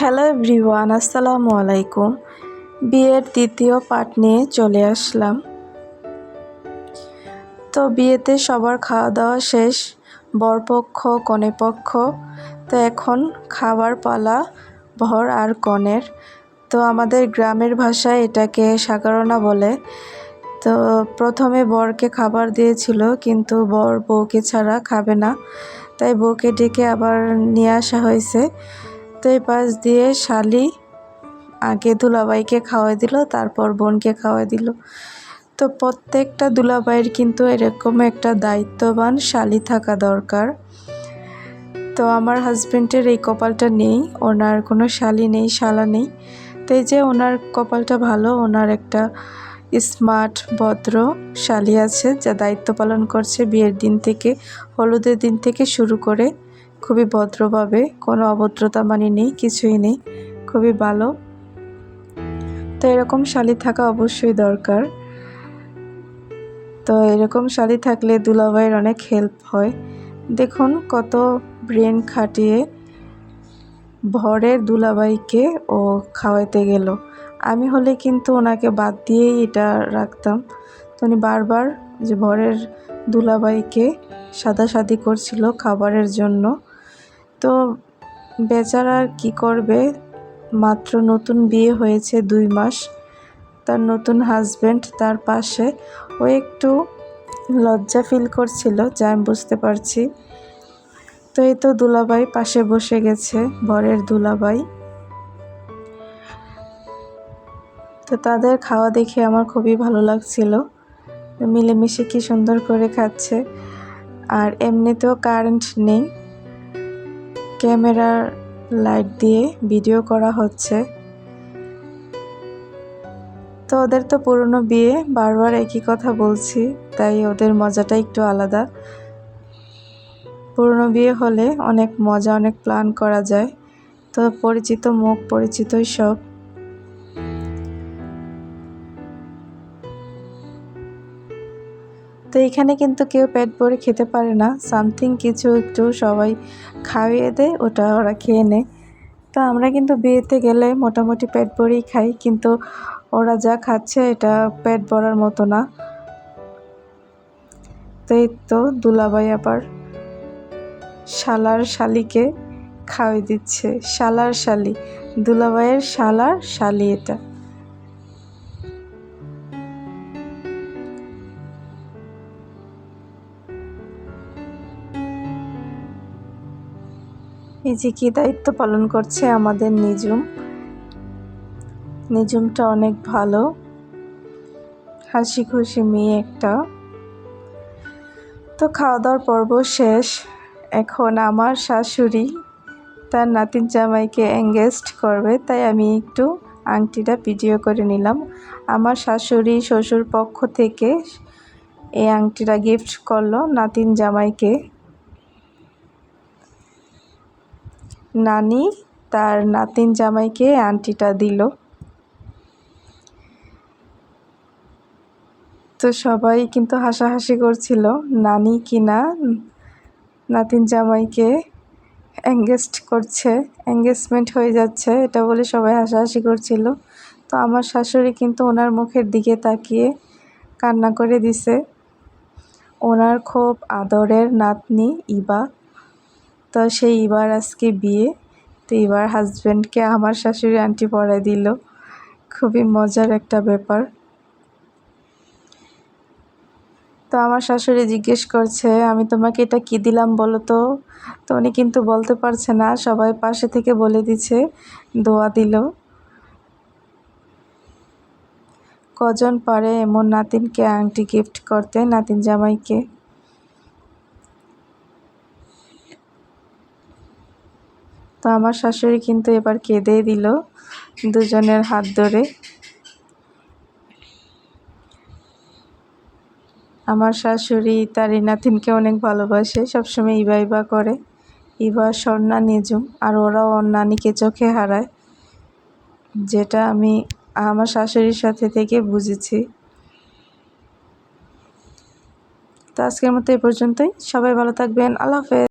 Hello everyone আসসালামু আলাইকুম বিয়ের দ্বিতীয় পার্ট নিয়ে চলে আসলাম। তো বিয়েতে সবার খাওয়া দাওয়া শেষ, বরপক্ষ, কনেপক্ষ। তো এখন খাবার পালা, ভর আর কনের। তো আমাদের গ্রামের ভাষায় এটাকে সাগরণা বলে। তো প্রথমে বরকে খাবার দিয়েছিল, কিন্তু বর বউকে ছাড়া খাবে না। তাই বউকে ডেকে আবার নিয়ে আসা হয়েছে। তো পাশ দিয়ে শালি আগে দুলাবাইকে খাওয়াই দিল, তারপর বোনকে খাওয়াই দিল। তো প্রত্যেকটা দুলাবাইয়ের কিন্তু এরকম একটা দায়িত্ববান শালি থাকা দরকার। তো আমার হাজব্যান্ডের এই কপালটা নেই, ওনার কোনো শালি নেই, শালা নেই। তো এই যে ওনার কপালটা ভালো, ওনার একটা স্মার্ট, ভদ্র শালি আছে, যা দায়িত্ব পালন করছে বিয়ের দিন থেকে, হলুদের দিন থেকে শুরু করে খুবই ভদ্রভাবে, কোনো অভদ্রতা মানে নেই, কিছুই নেই, খুবই ভালো। তো এরকম শালি থাকা অবশ্যই দরকার। তো এরকম শালি থাকলে দুলাভাইয়ের অনেক হেল্প হয়। দেখুন কত ব্রেন খাটিয়ে ভরের দুলাভাইকে ও খাওয়াইতে গেল। আমি হলে কিন্তু ওনাকে বাদ দিয়েই এটা রাখতাম। তো উনি বারবার যে ভরের দুলাভাইকে সাদাসাদি করছিল খাবারের জন্য। তো বেচারা আর কী করবে? মাত্র নতুন বিয়ে হয়েছে দুই মাস। তার নতুন হাজব্যান্ড তার পাশে। ও একটু লজ্জা ফিল করছিল, যা আমি বুঝতে পারছি। তো এই তো দুলাভাই পাশে বসে গেছে, বরের দুলাভাই। তো তাদের খাওয়া দেখে আমার খুবই ভালো লাগছিল। মিলেমিশে কি সুন্দর করে খাচ্ছে। আর এমনিতেও কারেন্ট নেই। ক্যামেরার লাইট দিয়ে ভিডিও করা হচ্ছে। তো ওদের তো পুরনো বিয়ে, বারবার একই কথা বলছি, তাই ওদের মজাটা একটু আলাদা। পুরনো বিয়ে হলে অনেক মজা, অনেক প্ল্যান করা যায়। তো পরিচিত মুখ, পরিচিতই সব। তো এখানে কিন্তু কেউ পেট ভরে খেতে পারে না। সামথিং কিছু একটু সবাই খাইয়ে দেয়, ওটা ওরা খেয়ে নেয়। তো আমরা কিন্তু বিয়েতে গেলে মোটামুটি পেট ভরেই খাই, কিন্তু ওরা যা খাচ্ছে এটা পেট ভরার মতো না। তো এই তো দুলাভাই আবার শালার শালিকে খাওয়াই দিচ্ছে। শালার শালি, দুলাভাইয়ের শালার শালি এটা। এই যে কি দায়িত্ব পালন করছে আমাদের নিজুম নিজুমটা অনেক ভালো। হাসি খুশি মেয়ে একটা। তো খাওয়া দাওয়ার পর্ব শেষ। এখন আমার শাশুড়ি তার নাতিন জামাইকে এঙ্গেজড করবে, তাই আমি একটু আংটিটা ভিডিও করে নিলাম। আমার শাশুড়ি শ্বশুর পক্ষ থেকে এই আংটিটা গিফট করল নাতিন জামাইকে। নানি তার নাতিন জামাইকে আংটিটা দিল। তো সবাই কিন্তু হাসাহাসি করছিল, নানি কিনা নাতিন জামাইকে এঙ্গেজড করছে এঙ্গেজমেন্ট হয়ে যাচ্ছে, এটা বলে সবাই হাসাহাসি করছিল। তো আমার শাশুড়ি কিন্তু ওনার মুখের দিকে তাকিয়ে কান্না করে দিছে। ওনার খুব আদরের নাতনি ইবা। তো সেই ইবার আজকে বিয়ে। তো এবার হাজব্যান্ডকে আমার শাশুড়ি আন্টি পরাই দিল। খুবই মজার একটা ব্যাপার। তো আমার শাশুড়ি জিজ্ঞেস করছে, আমি তোমাকে এটা কি দিলাম বলো তো? তো উনি কিন্তু বলতে পারছে না, সবাই পাশে থেকে বলে দিছে দোয়া দিল। কজন পারে এমন নাতিনকে আংটি গিফট করতে, নাতিন জামাইকে? তো আমার শাশুড়ি কিন্তু এবার কেঁদেই দিল দুজনের হাত ধরে। আমার শাশুড়ি তার নাতিনকে অনেক ভালোবাসে, সবসময় ইবা ইবা করে। ইবা স্বর্ণা, নিজুম, আর ওরাও ওর নানিকে চোখে হারায়, যেটা আমি আমার শাশুড়ির সাথে থেকে বুঝেছি। তো আজকের মতো এই পর্যন্তই। সবাই ভালো থাকবেন। আল্লাহ হাফেজ।